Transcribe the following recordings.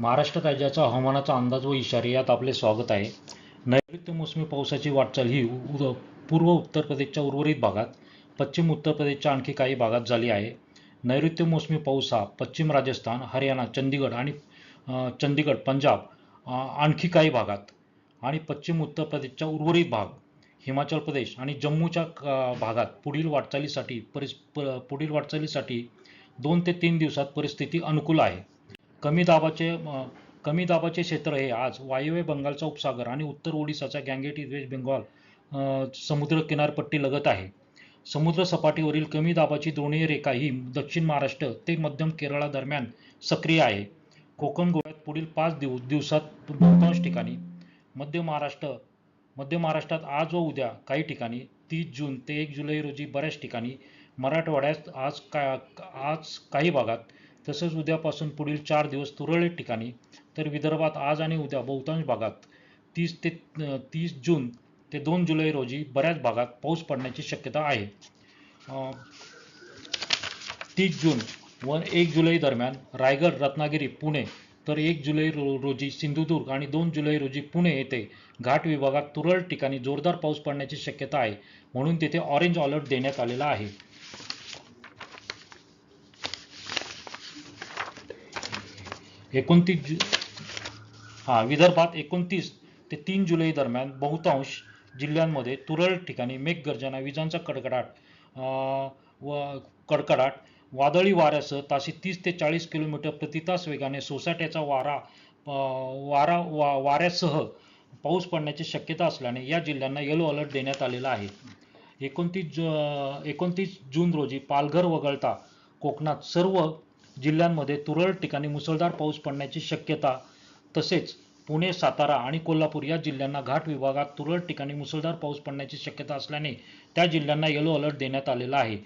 महाराष्ट्र राज्याचा हवामानाचा अंदाज व इशारे यात आपले स्वागत आहे. नैऋत्य मोसमी पावसाची वाटचाल ही उ- पूर्व उत्तर प्रदेशच्या उर्वरित भागात पश्चिम उत्तर प्रदेशच्या आणखी काही भागात झाली आहे. नैऋत्य मोसमी पाऊस हा पश्चिम राजस्थान हरियाणा चंदीगड आणि चंदीगड पंजाब आणखी काही भागात आणि पश्चिम उत्तर प्रदेशच्या उर्वरित भाग हिमाचल प्रदेश आणि जम्मूच्या भागात पुढील वाटचालीसाठी परिस प- पुढील वाटचालीसाठी दोन ते तीन दिवसात परिस्थिती अनुकूल आहे. कमी दाबाचे कमी दाबाचे क्षेत्र हे आज वायव्य बंगालचा उपसागर आणि उत्तर ओडिसाचा गँगेटी वेस्ट बेंगॉल समुद्र किनारपट्टी लगत आहे. समुद्र सपाटीवरील कमी दाबाची द्रोणीय रेखा ही दक्षिण महाराष्ट्र ते मध्यम केरळा दरम्यान सक्रिय आहे. कोकण गोव्यात पुढील पाच दिवस दिवसात बहुतांश ठिकाणी मध्य महाराष्ट्र मध्य महाराष्ट्रात आज व उद्या काही ठिकाणी तीस जून ते एक जुलै रोजी बऱ्याच ठिकाणी मराठवाड्यात आज का आज काही भागात तसंच उद्यापासून पुढील चार दिवस तुरळक ठिकाणी तर विदर्भात आज आणि उद्या बहुतांश भागात तीस ते तीस जून ते दोन जुलै रोजी बऱ्याच भागात पाऊस पडण्याची शक्यता आहे. तीस जून व एक जुलै दरम्यान रायगड रत्नागिरी पुणे तर एक जुलै रो रोजी सिंधुदुर्ग आणि दोन जुलै रोजी पुणे येथे घाट विभागात तुरळक ठिकाणी जोरदार पाऊस पडण्याची शक्यता आहे म्हणून तिथे ऑरेंज अलर्ट देण्यात आलेला आहे. एकोणतीस जु हा विदर्भात एकोणतीस ते तीन जुलै दरम्यान बहुतांश जिल्ह्यांमध्ये तुरळक ठिकाणी मेघगर्जना विजांचा कडकडाट व कडकडाट वादळी वाऱ्यासह ताशी तीस ते चाळीस किलोमीटर प्रति तास वेगाने सोसाट्याचा वारा वारा वा वाऱ्यासह पाऊस पडण्याची शक्यता असल्याने या जिल्ह्यांना येलो अलर्ट देण्यात आलेला आहे. एकोणतीस जु एकोणतीस जून रोजी पालघर वगळता कोकणात सर्व जिल्ह्यांमध्ये तुरळक ठिकाणी मुसळधार पाऊस पडण्याची शक्यता तसेच पुणे सातारा आणि कोल्हापूर या जिल्ह्यांना घाट विभागात तुरळक ठिकाणी मुसळधार पाऊस पडण्याची शक्यता असल्याने त्या जिल्ह्यांना येलो अलर्ट देण्यात आलेला आहे.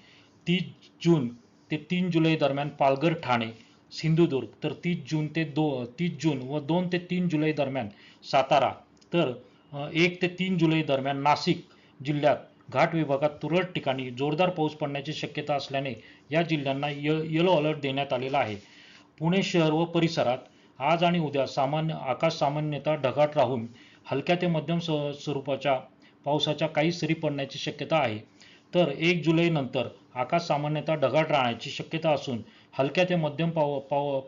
तीस जून ते तीन जुलै दरम्यान पालघर ठाणे सिंधुदुर्ग तर तीस जून ते दो तीस जून व दोन ते तीन जुलै दरम्यान सातारा तर एक ते तीन जुलै दरम्यान नाशिक जिल्ह्यात घाट विभागात तुरळक ठिकाणी जोरदार पाऊस पडण्याची शक्यता असल्याने या जिल्ह्यांना य येलो अलर्ट देण्यात आलेला आहे. पुणे शहर व परिसरात आज आणि उद्या सामान्य आकाश सामान्यतः ढगाळ राहून हलक्या ते मध्यम स्व- स्वरूपाच्या पावसाच्या काही सरी पडण्याची शक्यता आहे. तर एक जुलैनंतर आकाश सामान्यतः ढगाळ राहण्याची शक्यता असून हलक्या ते मध्यम पाव पाव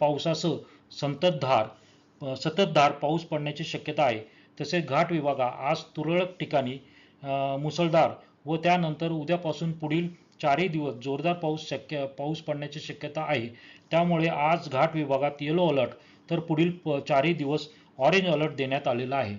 पावसासह संततधार सततधार पाऊस पडण्याची शक्यता आहे. तसेच घाट विभागा आज तुरळक ठिकाणी मुसळधार व त्यानंतर उद्यापासून पुढील चारही दिवस जोरदार पाऊस शक्य पाऊस पडण्याची शक्यता आहे. त्यामुळे आज घाट विभागात येलो अलर्ट तर पुढील प- चारही दिवस ऑरेंज अलर्ट देण्यात आलेला आहे.